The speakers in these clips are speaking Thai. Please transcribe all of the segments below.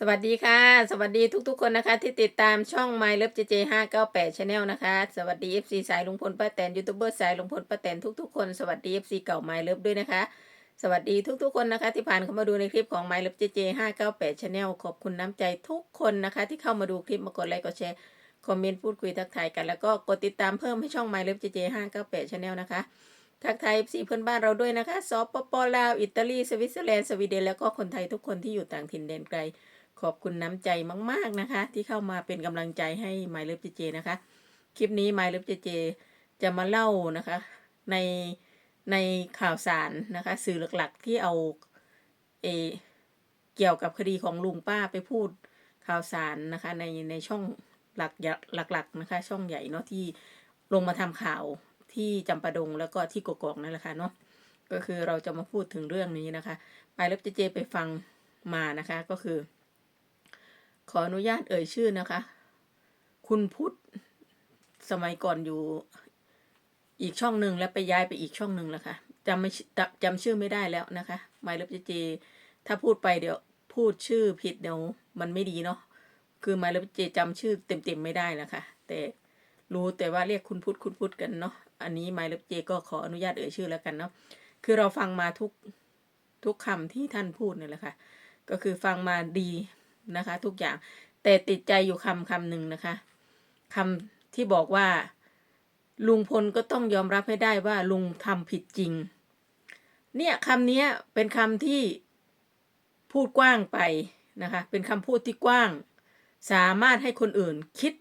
สวัสดีค่ะ สวัสดีทุกๆคนนะคะ ที่ติดตามช่อง My Love JJ 598 Channel นะคะ สวัสดี FC สายลุงพลป้าแตนยูทูบเบอร์สายลุงพลป้าแตนทุกๆคน สวัสดี FC เก่า My Love ด้วยนะคะ สวัสดีทุกๆคนนะคะ ที่ผ่านเข้ามาดูในคลิปของ My Love JJ 598 Channel ขอบคุณน้ำใจทุกคนนะคะ ที่เข้ามาดูคลิปมากดไลค์กดแชร์คอมเมนต์พูดคุยทักทายกันแล้วก็กดติดตามเพิ่มให้ช่อง My Love JJ 598 Channel นะคะทักทาย FC เพื่อนบ้านเราด้วยนะคะสปปลาวอิตาลีสวิตเซอร์แลนด์สวีเดนแล้วก็คนไทยทุกคนที่อยู่ต่างถิ่นแดนไกล ขอบคุณน้ำใจมาก ๆนะคะ ที่เข้ามาเป็นกำลังใจให้ My Love JJ นะคะ คลิปนี้ My Love JJ จะมาเล่านะคะ ในในข่าวสารนะคะ สื่อหลักๆที่เอาเอเกี่ยวกับคดีของลุงป้าไปพูดข่าวสารนะคะ ในในช่องหลักหลักๆนะคะ ช่องใหญ่เนาะที่ลงมาทำข่าวที่จำปาดงแล้วก็ที่กกอกนั่นแหละค่ะเนาะก็คือเราจะมาพูดถึงเรื่องนี้นะคะ My Love JJ ไปฟังมานะคะก็คือ ขออนุญาตเอ่ยชื่อนะคะ คุณพุทธสมัยก่อนอยู่อีกช่องหนึ่งแล้วไปย้ายไปอีกช่องหนึ่งแล้วค่ะจำไม่จำจำชื่อไม่ได้แล้วนะคะหมายเลขเจ ถ้าพูดไปเดี๋ยวพูดชื่อผิดเดี๋ยวมันไม่ดีเนาะคือหมายเลขเจจำชื่อเต็มๆไม่ได้นะคะแต่รู้แต่ว่าเรียกคุณพุทธคุณพุทธกันเนาะอันนี้หมายเลขเจก็ขออนุญาตเอ่ยชื่อแล้วกันเนาะคือเราฟังมาทุกทุกคำที่ท่านพูดนี่แหละค่ะก็คือฟังมาดี นะคะ ทุกอย่าง แต่ติดใจอยู่คำคำหนึ่งนะคะคำที่บอกว่า ลุงพลก็ต้องยอมรับให้ได้ว่าลุงทำผิดจริง เนี่ยคำนี้เป็นคำที่พูดกว้างไปนะคะ เป็นคำพูดที่กว้าง สามารถให้คนอื่นคิด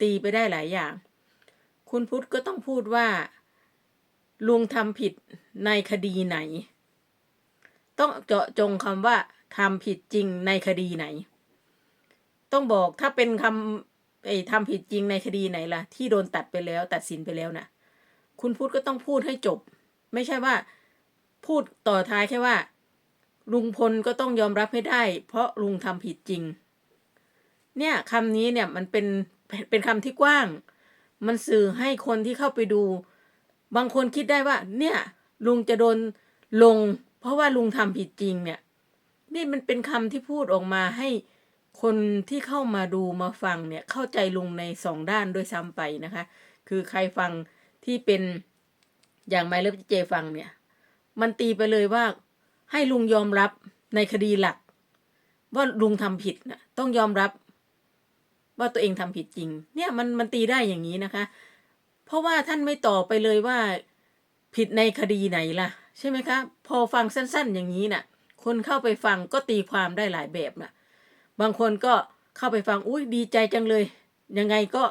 ตีไปได้หลายอย่าง คุณพุทธก็ต้องพูดว่า ลุงทำผิดในคดีไหน ต้องเจาะจงคำว่าทำผิดจริงในคดีไหน ต้องบอกถ้าเป็นคำไอ้ทำผิดจริงในคดีไหนล่ะ ที่โดนตัดไปแล้ว ตัดสินไปแล้วนะคุณพุทธก็ต้องพูดให้จบ ไม่ใช่ว่า พูดต่อท้ายแค่ว่า ลุงพลก็ต้องยอมรับให้ได้ เพราะลุงทำผิดจริง เนี่ยคำนี้เนี่ยมันเป็นเป็นคำที่กว้าง มันสื่อให้คนที่เข้าไปดู บางคนคิดได้ว่า เนี่ย ลุงจะโดนลง เพราะว่าลุงทำผิดจริงเนี่ย นี่มันเป็นคำที่พูดออกมาให้ คนที่เข้ามาดูมาฟังเนี่ยเข้าใจลุงในสองด้านด้วยซ้ำไปนะคะ คือใครฟังที่เป็นอย่างไมเลิฟเจฟังเนี่ย มันตีไปเลยว่าให้ลุงยอมรับในคดีหลัก ว่าลุงทำผิดนะต้องยอมรับ ว่าตัวเองทำผิดจริง เนี่ยมันมันตีได้อย่างนี้นะคะ เพราะว่าท่านไม่ตอบไปเลยว่าผิดในคดีไหนล่ะ ใช่ไหมคะ พอฟังสั้น ๆ อย่างนี้น่ะ คนเข้าไปฟังก็ตีความได้หลายแบบน่ะ บางคนก็เข้าไปฟังอุ้ยดีใจจังเลย ยังไงก็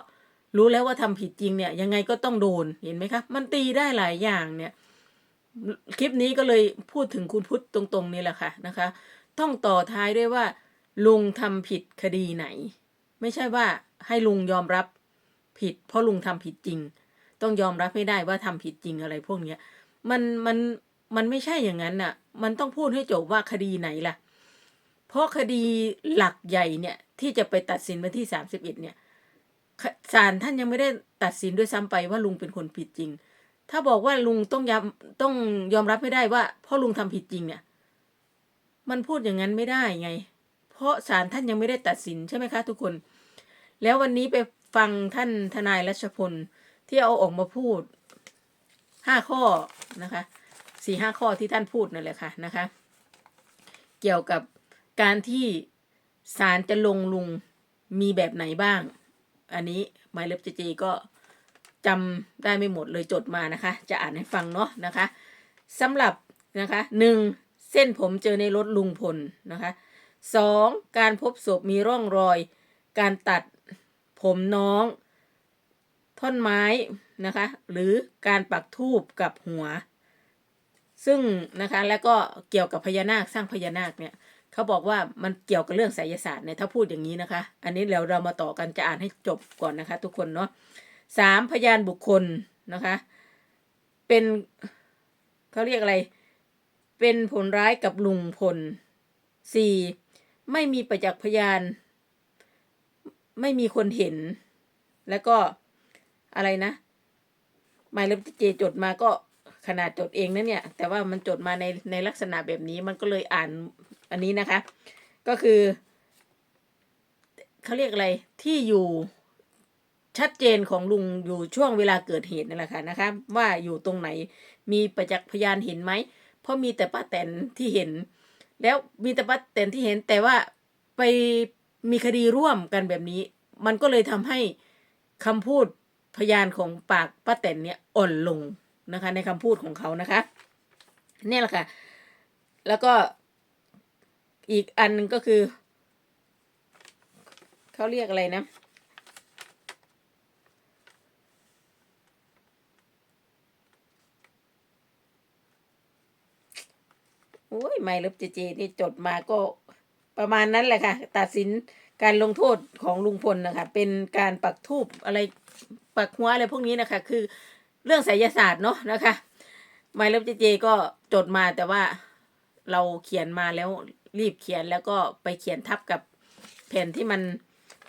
รู้แล้วว่าทำผิดจริงเนี่ยยังไงก็ต้องโดนเห็นไหมคะมันตีได้หลายอย่างเนี่ยคลิปนี้ก็เลยพูดถึงคุณพุทธตรงๆนี่แหละค่ะนะคะ ต้องต่อท้ายด้วยว่า ลุงทำผิดคดีไหน ไม่ใช่ว่าให้ลุงยอมรับผิด เพราะลุงทำผิดจริง ต้องยอมรับให้ได้ว่าทำผิดจริงอะไรพวกเนี้ยมันมันมันไม่ใช่อย่างนั้นน่ะ มันต้องพูดให้จบว่าคดีไหนล่ะ เพราะคดีหลักใหญ่เนี่ย ที่จะไปตัดสินวันที่สามสิบเอ็ดเนี่ยศาลท่านยังไม่ได้ตัดสินด้วยซ้ำไปว่าลุงเป็นคนผิดจริง ถ้าบอกว่าลุงต้องยอมต้องยอมรับไม่ได้ว่าพราะลุงทำผิดจริงเนี่ย มันพูดอย่างนั้นไม่ได้ไง เพราะศาลท่านยังไม่ได้ตัดสินใช่ไหมคะ ทุกคน แล้ววันนี้ไปฟังท่านทนายรัชพลที่เอาออกมาพูดห้าข้อนะคะสี่ห้าข้อที่ท่านพูดนั่นแหละค่ะนะคะ เกี่ยวกับ การที่ศาลจะลงลุงมีแบบไหนบ้าง อันนี้หมายเล็บเจเจก็จำได้ไม่หมดเลยจดมานะคะ จะอ่านให้ฟังเนาะนะคะสำหรับนะคะหนึ่งเส้นผมเจอในรถลุงพลนะคะสองการพบศพมีร่องรอย การตัดผมน้อง ท่อนไม้นะคะ หรือการปักทูบกับหัว ซึ่งนะคะแล้วก็เกี่ยวกับพญานาคสร้างพญานาคเนี่ย เขาบอกว่ามันเกี่ยวกับเรื่องไสยศาสตร์เนี่ยถ้าพูดอย่างนี้นะคะ อันนี้แล้วเรามาต่อกันจะอ่านให้จบก่อนนะคะ ทุกคนเนาะสามพยานบุคคลนะคะ เป็นเขาเรียกอะไร เป็นผลร้ายกับลุงพลสี่ไม่มีประจักษ์พยาน ไม่มีคนเห็น แล้วก็อะไรนะหมายเลขเจจดมาก็ขนาดจดเองนะเนี่ย แต่ว่ามันจดมาในในลักษณะแบบนี้มันก็เลยอ่าน อันนี้นะคะ ก็คือเขาเรียกอะไรที่อยู่ชัดเจนของลุงอยู่ช่วงเวลาเกิดเหตุนั่นแหละค่ะนะคะ ว่าอยู่ตรงไหนมีประจักษ์พยานเห็นไหมเพราะมีแต่ป้าแตนที่เห็น แล้วมีแต่ป้าแตนที่เห็น แต่ว่าไปมีคดีร่วมกันแบบนี้ มันก็เลยทำให้คำพูดพยานของปากป้าแตนเนี่ยอ่อนลงนะคะ ในคำพูดของเขานะคะนี่แหละค่ะ แล้วก็ อีกอันหนึงก็คือ เขาเรียกอะไรนะ โอ้ยไม่ลิฟเจเจนี่จดมาก็ประมาณนั้นแหละค่ะ ตัดสินการลงโทษของลุงพลนะคะ เป็นการปักทูบอะไรปักหัวอะไรพวกนี้นะคะ คือเรื่องไสยศาสตร์เนาะนะคะ ไม่ลิฟเจเจก็จดมาแต่ว่าเราเขียนมาแล้ว รีบเขียนแล้วก็ไปเขียนทับกับแผ่นที่มัน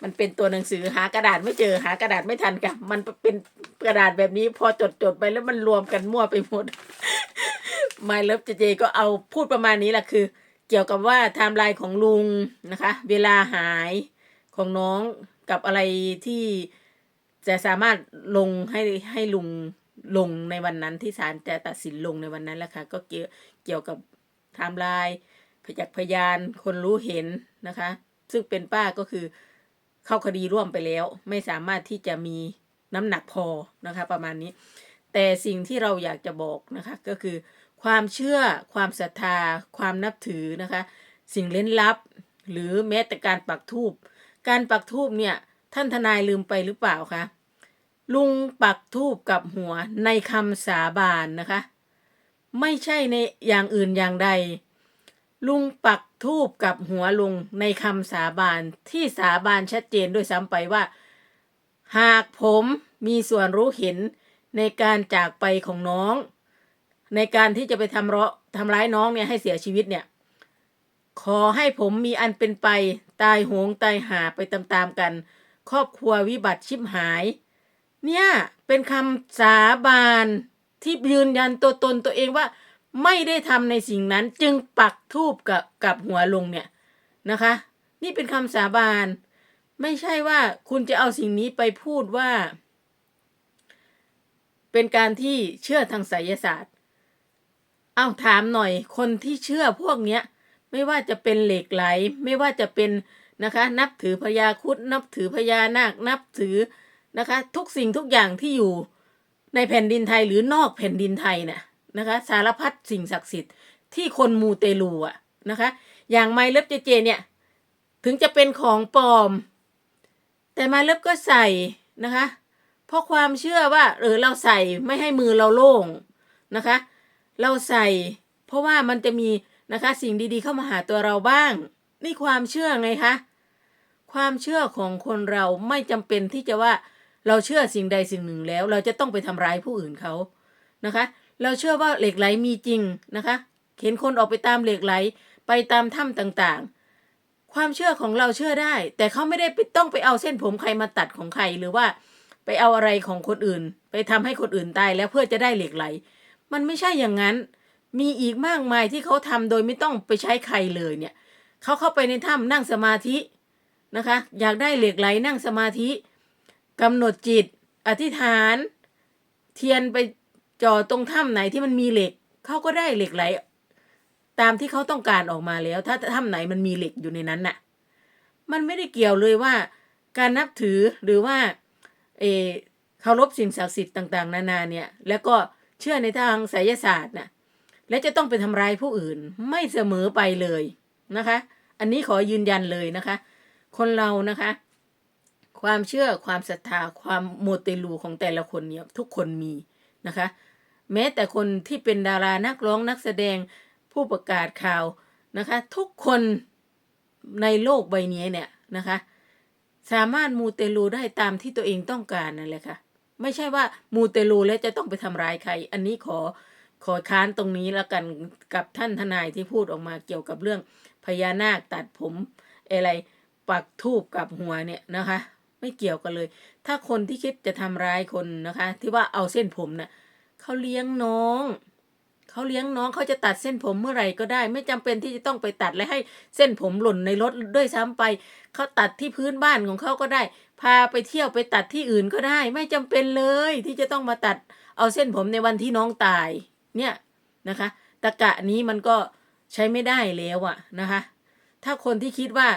มันเป็นตัวหนังสือหากระดาษไม่เจอหากระดาษไม่ทันกับมันเป็นกระดาษแบบนี้พอจดจดไปแล้วมันรวมกันมั่วไปหมด My Love เจเจก็เอาพูดประมาณนี้แหละคือ เกี่ยวกับว่าไทม์ไลน์ของลุงนะคะ เวลาหายของน้องกับอะไรที่จะสามารถลงให้ให้ลุงลงในวันนั้นที่ศาลจะตัดสินลงในวันนั้นแหละค่ะก็เกี่ยวเกี่ยวกับไทม์ไลน์ พยักพยานคนรู้เห็นนะคะ ซึ่งเป็นป้าก็คือเข้าคดีร่วมไปแล้ว ไม่สามารถที่จะมีน้ำหนักพอนะคะ ประมาณนี้ แต่สิ่งที่เราอยากจะบอกนะคะ ก็คือความเชื่อความศรัทธา ความนับถือนะคะ สิ่งเล่นลับ หรือแม้แต่การปักทูบการปักทูบเนี่ยท่านทนายลืมไปหรือเปล่าคะลุงปักทูบกับหัวในคำสาบานนะคะ ไม่ใช่ในอย่างอื่นอย่างใด ลุงปักทูบกับหัวลุงในคำสาบานที่สาบานชัดเจนด้วยซ้ำไปว่า หากผมมีส่วนรู้เห็นในการจากไปของน้อง ในการที่จะไปทำร้าทำร้ายน้องเนี่ยให้เสียชีวิตเนี่ย ขอให้ผมมีอันเป็นไป ตายโหงตายหาไปตามๆกัน ครอบครัววิบัติชิบหาย เนี่ยเป็นคำสาบานที่ยืนยันตัวตนตัวเองว่า ไม่ได้ทำในสิ่งนั้นจึงปักทูบกับกับหัวลงเนี่ยนะคะ นี่เป็นคำสาบาน ไม่ใช่ว่าคุณจะเอาสิ่งนี้ไปพูดว่า เป็นการที่เชื่อทางไสยศาสตร์ เอาถามหน่อยคนที่เชื่อพวกเนี้ยไม่ว่าจะเป็นเหล็กไหล ไม่ว่าจะเป็นนะคะ นับถือพญาคุดนับถือพญานาค นับถือนะคะ ทุกสิ่งทุกอย่างที่อยู่ในแผ่นดินไทยหรือนอกแผ่นดินไทยเนี่ย นะคะ สารพัดสิ่งศักดิ์สิทธิ์ที่คนมูเตลูอะนะคะ อย่างไมเล็บเจเจเนี่ย ถึงจะเป็นของปลอม แต่ไมเล็บก็ใส่นะคะ เพราะความเชื่อว่าเออเราใส่ไม่ให้มือเราโล่งนะคะ เราใส่ เพราะว่ามันจะมีนะคะสิ่งดีๆเข้ามาหาตัวเราบ้าง นี่ความเชื่อไงคะความเชื่อของคนเราไม่จำเป็นที่จะว่าเราเชื่อสิ่งใดสิ่งหนึ่งแล้ว เราจะต้องไปทำร้ายผู้อื่นเขานะคะ เราเชื่อว่าเหล็กไหลมีจริงนะคะ เห็นคนออกไปตามเหล็กไหลไปตามถ้ำต่างๆ ความเชื่อของเราเชื่อได้ แต่เขาไม่ได้ต้องไปเอาเส้นผมใครมาตัดของใครหรือว่าไปเอาอะไรของคนอื่น ไปทำให้คนอื่นตายแล้วเพื่อจะได้เหล็กไหล มันไม่ใช่อย่างนั้น มีอีกมากมายที่เขาทำโดยไม่ต้องไปใช้ใครเลยเนี่ยเขาเข้าไปในถ้ำนั่งสมาธินะคะ อยากได้เหล็กไหลนั่งสมาธิกำหนดจิต อธิษฐาน เทียนไป จ่อตรงถ้ำไหนที่มันมีเหล็กเขาก็ได้เหล็กไหล ตามที่เขาต้องการออกมาแล้ว ถ้าถ้ำไหนมันมีเหล็กอยู่ในนั้นน่ะ มันไม่ได้เกี่ยวเลยว่า การนับถือหรือว่า เอเคารพสิ่งศักดิ์สิทธิ์ต่าง ๆ นานาเนี่ย แล้วก็เชื่อในทางไสยศาสตร์น่ะและจะต้องไปทำร้ายผู้อื่นไม่เสมอไปเลยนะคะ อันนี้ขอยืนยันเลยนะคะ คนเรานะคะ ความเชื่อความศรัทธาความโมเตลูของแต่ละคนเนี่ยทุกคนมี นะคะ แม้แต่คนที่เป็นดารานักร้องนักแสดงผู้ประกาศข่าวนะคะ ทุกคนในโลกใบนี้เนี่ยนะคะ สามารถมูเตลูได้ตามที่ตัวเองต้องการนั่นแหละค่ะ ไม่ใช่ว่ามูเตลูแล้วจะต้องไปทำร้ายใคร อันนี้ขอขอค้านตรงนี้แล้วกันกับท่านทนายที่พูดออกมาเกี่ยวกับเรื่องพญานาคตัดผมอะไรปักทูบกับหัวเนี่ยนะคะ ไม่เกี่ยวกันเลย ถ้าคนที่คิดจะทำร้ายคนนะคะ ที่ว่าเอาเส้นผมน่ะเขาเลี้ยงน้องเขาเลี้ยงน้องเขาจะตัดเส้นผมเมื่อไหร่ก็ได้ ไม่จำเป็นที่จะต้องไปตัดและให้เส้นผมหล่นในรถด้วยซ้ำไปเขาตัดที่พื้นบ้านของเขาก็ได้ พาไปเที่ยวไปตัดที่อื่นก็ได้ ไม่จำเป็นเลยที่จะต้องมาตัดเอาเส้นผมในวันที่น้องตาย เนี่ยนะคะตะกะนี้มันก็ใช้ไม่ได้แล้วอะนะคะ ถ้าคนที่คิดว่า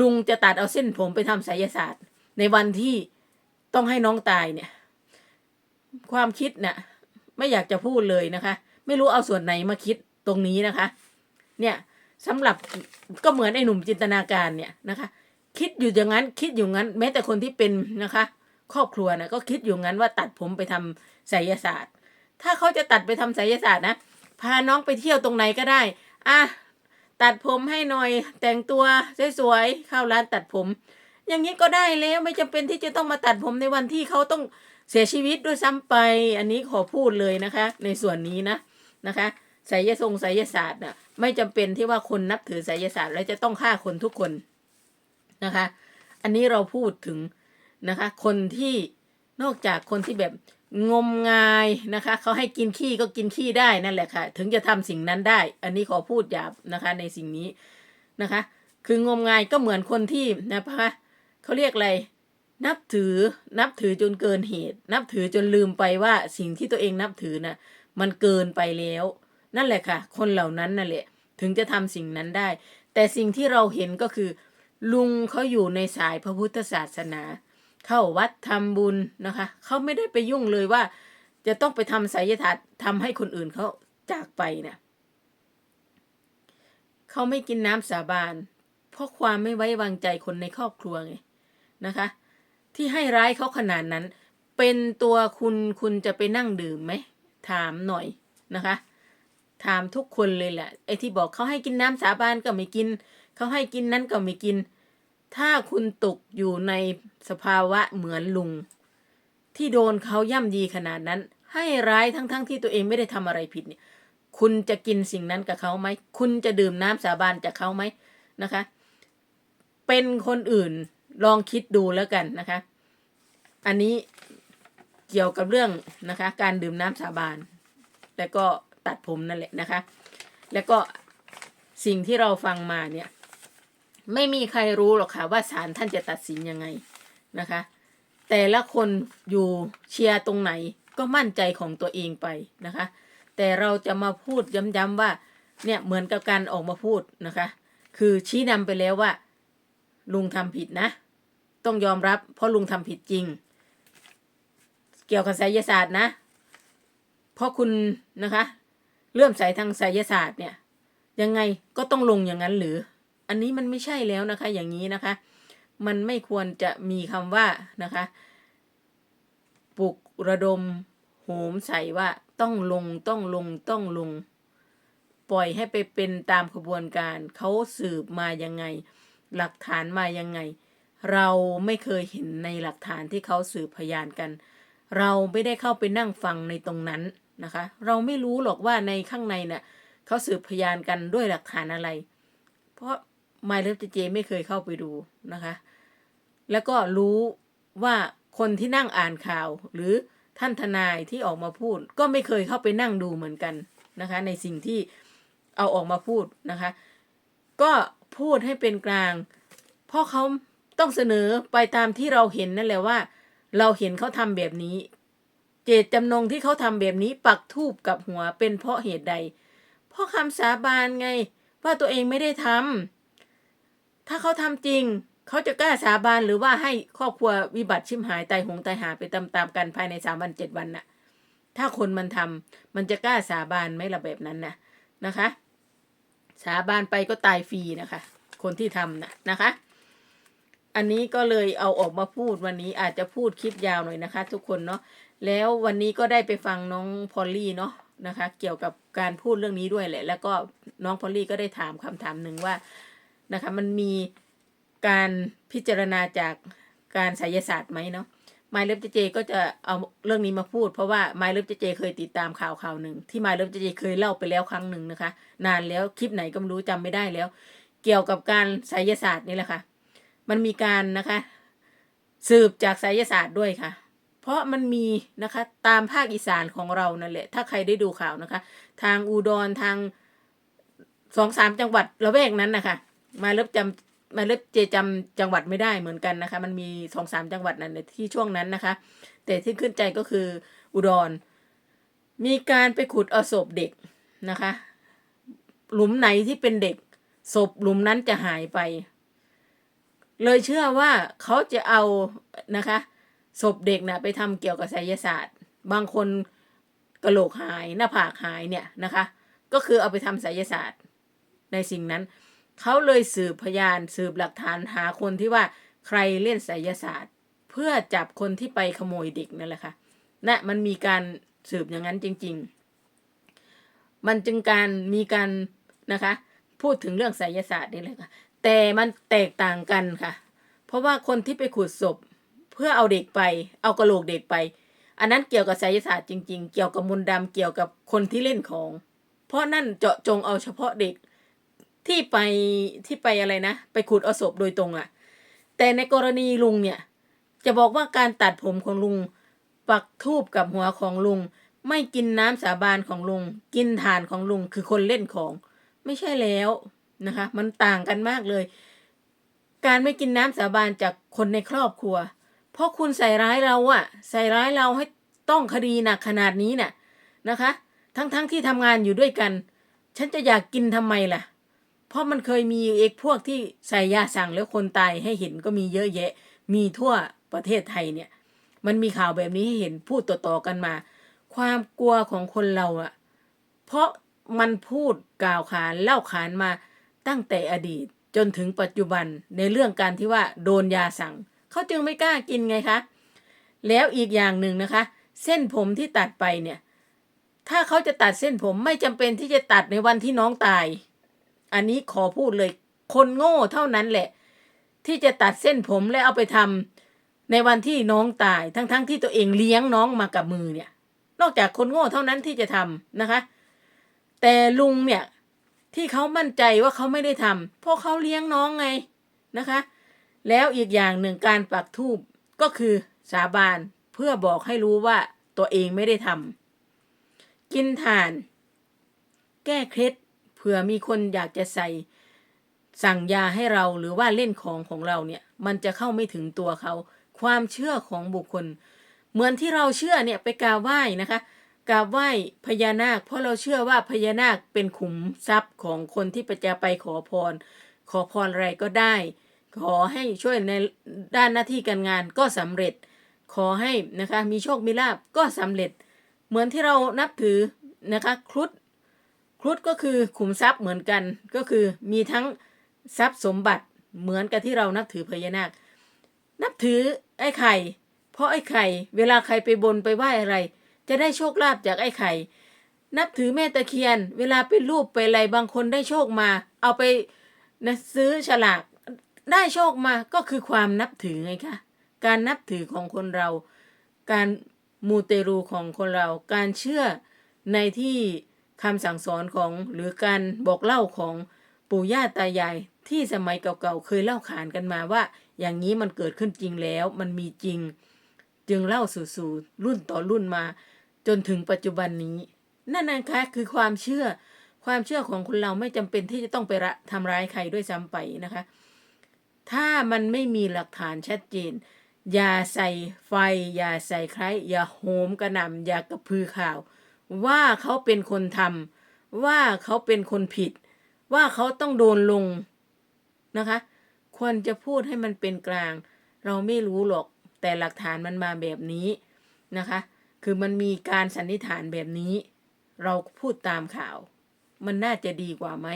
ลุงจะตัดเอาเส้นผมไปทำไสยศาสตร์ ในวันที่ต้องให้น้องตายเนี่ย ความคิดน่ะ ไม่อยากจะพูดเลยนะคะ ไม่รู้เอาส่วนไหนมาคิดตรงนี้นะคะ เนี่ยสำหรับก็เหมือนไอ้หนุ่มจินตนาการเนี่ยนะคะ คิดอยู่อย่างนั้นคิดอยู่งั้น แม้แต่คนที่เป็นนะคะ ครอบครัวนะก็คิดอยู่งั้นว่าตัดผมไปทำไสยศาสตร์ ถ้าเขาจะตัดไปทำไสยศาสตร์นะพาน้องไปเที่ยวตรงไหนก็ได้อะตัดผมให้หน่อยแต่งตัวสวยๆเข้าร้านตัดผม อย่างนี้ก็ได้แล้วไม่จำเป็นที่จะต้องมาตัดผมในวันที่เขาต้องเสียชีวิตด้วยซ้ำไป อันนี้ขอพูดเลยนะคะ ในส่วนนี้นะนะคะไสยทรงไสยศาสตร์น่ะไม่จำเป็นที่ว่าคนนับถือไสยศาสตร์ แล้วจะต้องฆ่าคนทุกคนนะคะ อันนี้เราพูดถึงนะคะ คนที่นอกจากคนที่แบบงมงายนะคะเขาให้กินขี้ก็กินขี้ได้นั่นแหละค่ะ ถึงจะทำสิ่งนั้นได้ อันนี้ขอพูดหยาบนะคะในสิ่งนี้นะคะ คืองมงายก็เหมือนคนที่นะคะ เขาเรียกอะไร นับถือนับถือจนเกินเหตุ นับถือจนลืมไปว่าสิ่งที่ตัวเองนับถือน่ะมันเกินไปแล้ว นั่นแหละค่ะ คนเหล่านั้นนั่นแหละ ถึงจะทำสิ่งนั้นได้ แต่สิ่งที่เราเห็นก็คือ ลุงเขาอยู่ในสายพระพุทธศาสนา เข้าวัดทำบุญนะคะเขาไม่ได้ไปยุ่งเลยว่า จะต้องไปทำไสยศาสตร์ทำให้คนอื่นเขาจากไปเนี่ยเขาไม่กินน้ำสาบาน เพราะความไม่ไว้วางใจคนในครอบครัวไง นะคะ ที่ให้ร้ายเขาขนาดนั้น เป็นตัวคุณคุณจะไปนั่งดื่มไหมถามหน่อยนะคะ ถามทุกคนเลยแหละไอ้ที่บอกเขาให้กินน้ำสาบานก็ไม่กินเขาให้กินนั้นก็ไม่กิน ถ้าคุณตกอยู่ในสภาวะเหมือนลุง ที่โดนเขาย่ำยีขนาดนั้น ให้ร้ายทั้งๆทที่ตัวเองไม่ได้ทำอะไรผิดเนี่ย คุณจะกินสิ่งนั้นกับเขาไหม คุณจะดื่มน้ำสาบานจากเขาไหมนะคะ เป็นคนอื่น ลองคิดดูแล้วกันนะคะ อันนี้เกี่ยวกับเรื่องนะคะ การดื่มน้ำสาบาน แล้วก็ตัดผมนั่นแหละนะคะ แล้วก็สิ่งที่เราฟังมาเนี่ย ไม่มีใครรู้หรอกค่ะว่าศาลท่านจะตัดสินยังไงนะคะ แต่ละคนอยู่เชียร์ตรงไหนก็มั่นใจของตัวเองไปนะคะ แต่เราจะมาพูดย้ำๆว่าเนี่ยเหมือนกับการออกมาพูดนะคะ คือชี้นำไปแล้วว่า ลุงทำผิดนะ ต้องยอมรับ เพราะลุงทำผิดจริง เกี่ยวกับไสยศาสตร์นะ เพราะคุณนะคะ เลื่อมใสทางไสยศาสตร์เนี่ย ยังไงก็ต้องลงอย่างนั้นหรือ อันนี้มันไม่ใช่แล้วนะคะ อย่างนี้นะคะ มันไม่ควรจะมีคำว่านะคะปลุกระดมโหมใส่ว่าต้องลงต้องลงต้องลง ปล่อยให้ไปเป็นตามขบวนการเขาสืบมายังไง หลักฐานมายังไง เราไม่เคยเห็นในหลักฐานที่เขาสืบพยานกัน เราไม่ได้เข้าไปนั่งฟังในตรงนั้นนะคะ เราไม่รู้หรอกว่าในข้างในเนี่ยเขาสืบพยานกันด้วยหลักฐานอะไร เพราะไมเลิฟเจไม่เคยเข้าไปดูนะคะ แล้วก็รู้ว่าคนที่นั่งอ่านข่าว หรือท่านทนายที่ออกมาพูด ก็ไม่เคยเข้าไปนั่งดูเหมือนกันนะคะ ในสิ่งที่เอาออกมาพูดนะคะ ก็พูดให้เป็นกลาง เพราะเขา ต้องเสนอไปตามที่เราเห็นนั่นแหละว่า เราเห็นเขาทำแบบนี้ เจตจำนงที่เขาทำแบบนี้ ปักทูบกับหัวเป็นเพราะเหตุใด เพราะคำสาบานไง ว่าตัวเองไม่ได้ทำถ้าเขาทำจริง เขาจะกล้าสาบานหรือว่าให้ครอบครัววิบัติชิมหายตายหงตายหาไปตามๆกันภายในสามวันเจ็ดวันน่ะ ถ้าคนมันทำมันจะกล้าสาบานไหมล่ะแบบนั้นนะนะคะ สาบานไปก็ตายฟรีนะคะ คนที่ทำนะนะคะ อันนี้ก็เลยเอาออกมาพูดวันนี้อาจจะพูดคลิปยาวหน่อยนะคะ ทุกคนเนาะแล้ววันนี้ก็ได้ไปฟังน้องพอลลี่เนาะนะคะ เกี่ยวกับการพูดเรื่องนี้ด้วยแหละ แล้วก็น้องพอลลี่ก็ได้ถามคำถามหนึ่งว่านะคะ มันมีการพิจารณาจากการไสยศาสตร์ไหมเนาะไมล์เลิฟเจเจก็จะเอาเรื่องนี้มาพูด เพราะว่าไมล์เลิฟเจเจเคยติดตามข่าวข่าวหนึ่งที่ไมล์เลิฟเจเจเคยเล่าไปแล้วครั้งหนึ่งนะคะ นานแล้วคลิปไหนก็ไม่รู้จำไม่ได้แล้ว เกี่ยวกับการไสยศาสตร์นี่แหละค่ะ มันมีการนะคะสืบจากไสยศาสตร์ด้วยค่ะ เพราะมันมีนะคะตามภาคอีสานของเรานั่นแหละ ถ้าใครได้ดูข่าวนะคะ ทางอุดรทางสองสามจังหวัดละแวกนั้นนะคะ มาเลิบจำมาเลิบเจจำจังหวัดไม่ได้เหมือนกันนะคะ มันมีสองสามจังหวัดนั่นแหละที่ช่วงนั้นนะคะ แต่ที่ขึ้นใจก็คืออุดร มีการไปขุดเอาศพเด็กนะคะ หลุมไหนที่เป็นเด็กศพหลุมนั้นจะหายไป เลยเชื่อว่าเขาจะเอานะคะศพเด็กนะไปทำเกี่ยวกับไสยศาสตร์ บางคนกระโหลกหายหน้าผากหายเนี่ยนะคะ ก็คือเอาไปทำไสยศาสตร์ ในสิ่งนั้น เขาเลยสืบพยานสืบหลักฐานหาคนที่ว่าใครเล่นไสยศาสตร์ เพื่อจับคนที่ไปขโมยเด็กนั่นแหละค่ะนะมันมีการสืบอย่างนั้นจริง ๆ มันจึงการมีการนะคะ พูดถึงเรื่องไสยศาสตร์นี่เลยค่ะ แต่มันแตกต่างกันค่ะ เพราะว่าคนที่ไปขุดศพ เพื่อเอาเด็กไป เอากระโหลกเด็กไป อันนั้นเกี่ยวกับไสยศาสตร์จริง ๆ เกี่ยวกับมนต์ดำเกี่ยวกับคนที่เล่นของ เพราะนั่นเจาะจงเอาเฉพาะเด็กที่ไปที่ไปอะไรนะ ไปขุดเอาศพโดยตรงอะ่ะแต่ในกรณีลุงเนี่ย จะบอกว่าการตัดผมของลุง ปักทูบกับหัวของลุง ไม่กินน้ำสาบานของลุง กินฐานของลุงคือคนเล่นของ ไม่ใช่แล้ว นะคะ มันต่างกันมากเลย การไม่กินน้ำสาบานจากคนในครอบครัว เพราะคุณใส่ร้ายเราอะใส่ร้ายเราให้ต้องคดีหนักขนาดนี้น่ะนะคะ ทั้งๆทที่ทำงานอยู่ด้วยกัน ฉันจะอยากกินทำไมล่ะ เพราะมันเคยมีเอกพวกที่ใส่ยาสั่งแล้วคนตายให้เห็นก็มีเยอะแยะ มีทั่วประเทศไทยเนี่ย มันมีข่าวแบบนี้ให้เห็นพูดต่อๆกันมา ความกลัวของคนเราอะเพราะมันพูดกล่าวขานเล่าขานมา ตั้งแต่อดีตจนถึงปัจจุบันในเรื่องการที่ว่าโดนยาสั่ง เขาจึงไม่กล้ากินไงคะ แล้วอีกอย่างหนึ่งนะคะ เส้นผมที่ตัดไปเนี่ย ถ้าเขาจะตัดเส้นผมไม่จำเป็นที่จะตัดในวันที่น้องตาย อันนี้ขอพูดเลย คนโง่เท่านั้นแหละ ที่จะตัดเส้นผมและเอาไปทำในวันที่น้องตายทั้งๆทที่ตัวเองเลี้ยงน้องมากับมือเนี่ย นอกจากคนโง่เท่านั้นที่จะทำนะคะ แต่ลุงเนี่ย ที่เขามั่นใจว่าเขาไม่ได้ทำเพราะเขาเลี้ยงน้องไงนะคะ แล้วอีกอย่างหนึ่งการปักทูบก็คือสาบานเพื่อบอกให้รู้ว่าตัวเองไม่ได้ทำกินทาน แก้เคล็ดเผื่อมีคนอยากจะใส่ สั่งยาให้เราหรือว่าเล่นของของเราเนี่ย มันจะเข้าไม่ถึงตัวเขา ความเชื่อของบุคคล เหมือนที่เราเชื่อเนี่ยไปกราบไหว้นะคะ กราบไหว้พญานาค เพราะเราเชื่อว่าพญานาคเป็นขุมทรัพย์ของคนที่จะไปขอพร ขอพรอะไรก็ได้ ขอให้ช่วยในด้านหน้าที่การงานก็สำเร็จ ขอให้นะคะมีโชคมีลาบก็สำเร็จ เหมือนที่เรานับถือนะคะครุฑครุฑก็คือขุมทรัพย์เหมือนกันก็คือมีทั้งทรัพย์สมบัติเหมือนกับที่เรานับถือพญานาค นับถือไอ้ไข่ เพราะไอ้ไข่ เวลาใครไปบนไปไหว้อะไร จะได้โชคลาภจากไอ้ไข่ นับถือแม่ตะเคียน เวลาไปรูปไปอะไรบางคนได้โชคมา เอาไปนะซื้อฉลากได้โชคมาก็คือความนับถือไงคะการนับถือของคนเรา การมูเตรูของคนเรา การเชื่อในที่คำสั่งสอนของหรือการบอกเล่าของปู่ย่าตายายที่สมัยเก่าๆเคยเล่าขานกันมาว่า อย่างนี้มันเกิดขึ้นจริงแล้ว มันมีจริง จึงเล่าสู่สู่รุ่นต่อรุ่นมา จนถึงปัจจุบันนี้ นั่นนะคะคือความเชื่อความเชื่อของคนเราไม่จำเป็นที่จะต้องไประทำร้ายใครด้วยซ้ำไปนะคะ ถ้ามันไม่มีหลักฐานชัดเจน อย่าใส่ไฟ อย่าใส่ใคร อย่าโหมกระหน่ำอย่ากระพือข่าว ว่าเขาเป็นคนทำว่าเขาเป็นคนผิด ว่าเขาต้องโดนลงนะคะ ควรจะพูดให้มันเป็นกลาง เราไม่รู้หรอกแต่หลักฐานมันมาแบบนี้นะคะ คือมันมีการสันนิษฐานแบบนี้ เราพูดตามข่าว มันน่าจะดีกว่าไหม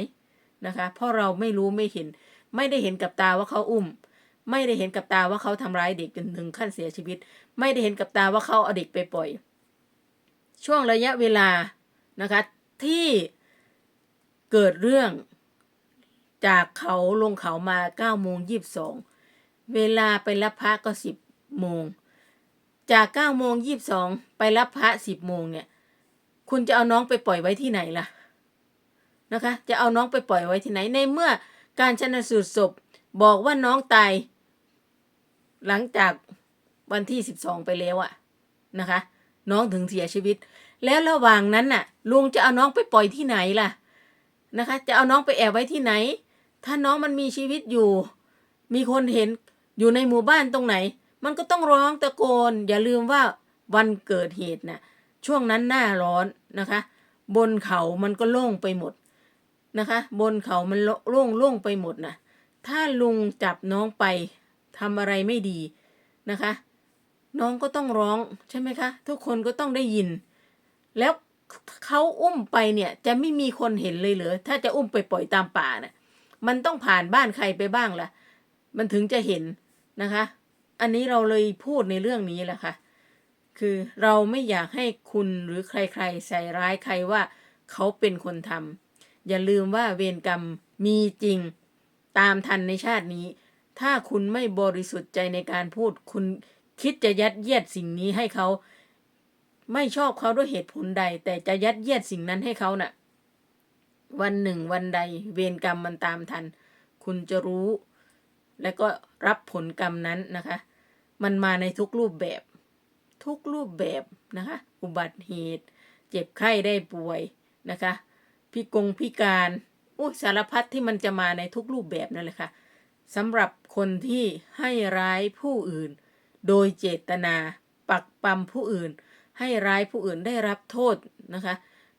นะคะ เพราะเราไม่รู้ไม่เห็น ไม่ได้เห็นกับตาว่าเขาอุ้ม ไม่ได้เห็นกับตาว่าเขาทำร้ายเด็กจนถึงขั้นเสียชีวิต ไม่ได้เห็นกับตาว่าเขาเอาเด็กไปปล่อย ช่วงระยะเวลานะคะที่เกิดเรื่องจากเขาลงเขามาเก้าโมงยีิบสองเวลาไปรับพระก็สิบโมง จากเก้าโมงยีิบสองไปรับพระสิบโมงเนี่ย คุณจะเอาน้องไปปล่อยไว้ที่ไหนล่ะนะคะ จะเอาน้องไปปล่อยไว้ที่ไหนในเมื่อการชนสูตรศพบอกว่าน้องตายหลังจากวันที่สิบสองไปแล้วอะนะคะ น้องถึงเสียชีวิต แล้วระหว่างนั้นน่ะ ลุงจะเอาน้องไปปล่อยที่ไหนล่ะนะคะ จะเอาน้องไปแอบไว้ที่ไหน ถ้าน้องมันมีชีวิตอยู่ มีคนเห็นอยู่ในหมู่บ้านตรงไหน มันก็ต้องร้องตะโกน อย่าลืมว่าวันเกิดเหตุน่ะช่วงนั้นหน้าร้อนนะคะ บนเขามันก็โล่งไปหมดนะคะ บนเขามันโล่งโล่งไปหมดนะถ้าลุงจับน้องไปทำอะไรไม่ดีนะคะ น้องก็ต้องร้องใช่ไหมคะ ทุกคนก็ต้องได้ยิน แล้วเขาอุ้มไปเนี่ยจะไม่มีคนเห็นเลยเหรอถ้าจะอุ้มไปปล่อยตามป่าน่ะมันต้องผ่านบ้านใครไปบ้างล่ะ มันถึงจะเห็นนะคะ อันนี้เราเลยพูดในเรื่องนี้แหละค่ะ คือเราไม่อยากให้คุณหรือใครๆ ใส่ร้ายใครว่าเขาเป็นคนทำอย่าลืมว่าเวรกรรมมีจริงตามทันในชาตินี้ ถ้าคุณไม่บริสุทธิ์ใจในการพูด คุณคิดจะยัดเยียดสิ่งนี้ให้เขา ไม่ชอบเขาด้วยเหตุผลใด แต่จะยัดเยียดสิ่งนั้นให้เขาน่ะ วันหนึ่งวันใด เวรกรรมมันตามทัน คุณจะรู้ และก็รับผลกรรมนั้นนะคะ มันมาในทุกรูปแบบ ทุกรูปแบบนะคะ อุบัติเหตุ เจ็บไข้ได้ป่วยนะคะพิกงพิการอุ้ยสารพัดที่มันจะมาในทุกรูปแบบนั่นแหละค่ะสำหรับคนที่ให้ร้ายผู้อื่น โดยเจตนา ปักปั๊มผู้อื่น ให้ร้ายผู้อื่นได้รับโทษนะคะ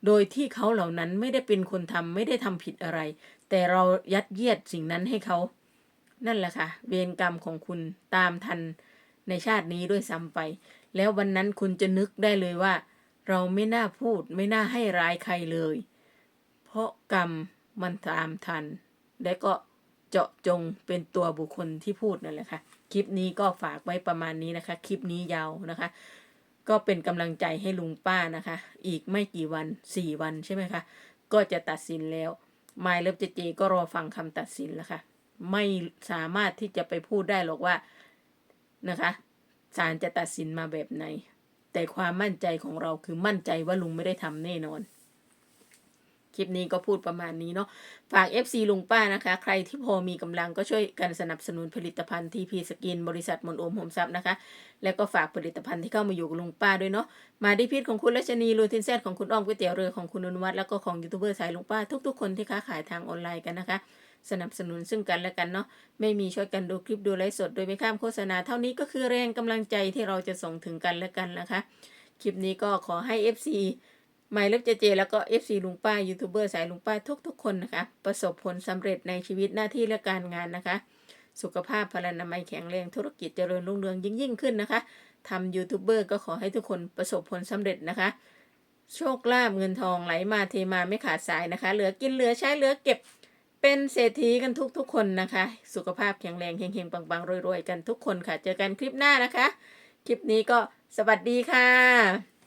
โดยที่เขาเหล่านั้นไม่ได้เป็นคนทำไม่ได้ทำผิดอะไร แต่เรายัดเยียดสิ่งนั้นให้เขา นั่นแหละค่ะ เวรกรรมของคุณตามทันในชาตินี้ด้วยซ้ำไป แล้ววันนั้นคุณจะนึกได้เลยว่า เราไม่น่าพูดไม่น่าให้ร้ายใครเลย เพราะกรรมมันตามทัน และก็เจาะจงเป็นตัวบุคคลที่พูดนั่นแหละค่ะ คลิปนี้ก็ฝากไว้ประมาณนี้นะคะ คลิปนี้ยาวนะคะ ก็เป็นกำลังใจให้ลุงป้านะคะ อีกไม่กี่วันสี่วันใช่ไหมคะ ก็จะตัดสินแล้วไมายเลิฟเจเจก็รอฟังคำตัดสินแล้วค่ะ ไม่สามารถที่จะไปพูดได้หรอกว่านะคะศาลจะตัดสินมาแบบไหน แต่ความมั่นใจของเราคือมั่นใจว่าลุงไม่ได้ทำแน่นอนคลิปนี้ก็พูดประมาณนี้เนาะฝาก FC ลุงป้านะคะ ใครที่พอมีกำลังก็ช่วยกันสนับสนุนผลิตภัณฑ์ทีพีสกินบริษัทมนโอมโฮมซับนะคะ แล้วก็ฝากผลิตภัณฑ์ที่เข้ามาอยู่กับลุงป้าด้วยเนาะมาดิพิษของคุณรัชนีรูทินแซดของคุณอ้อมก๋วยเตี๋ยวเรือของคุณอนุวัฒน์แล้วก็ของยูทูบเบอร์สายลุงป้าทุกๆคนที่ค้าขายทางออนไลน์กันนะคะ สนับสนุนซึ่งกันและกันเนาะไม่มีช่วยกันดูคลิปดูไลฟ์สด โดยไม่ข้ามโฆษณาเท่านี้ก็คือแรงกำลังใจที่เราจะส่งถึงกันและกันนะคะ คลิปนี้ก็ขอให้ FC ไมล์เล็บเจเจ แล้วก็ FC ลุงป้ายูทูบเบอร์สายลุงป้าทุกๆคนนะคะ ประสบผลสำเร็จในชีวิตหน้าที่และการงานนะคะ สุขภาพพลานามัยแข็งแรงธุรกิจเจริญรุ่งเรืองยิ่งยิ่งขึ้นนะคะทำยูทูบเบอร์ก็ขอให้ทุกคนประสบผลสำเร็จนะคะ โชคลาภเงินทองไหลมาเทมาไม่ขาดสายนะคะ เหลือกินเหลือใช้เหลือเก็บ เป็นเศรษฐีกันทุกๆคนนะคะ สุขภาพแข็งแรงเฮงๆปังๆรวยๆกันทุกคนค่ะ เจอกันคลิปหน้านะคะ คลิปนี้ก็สวัสดีค่ะ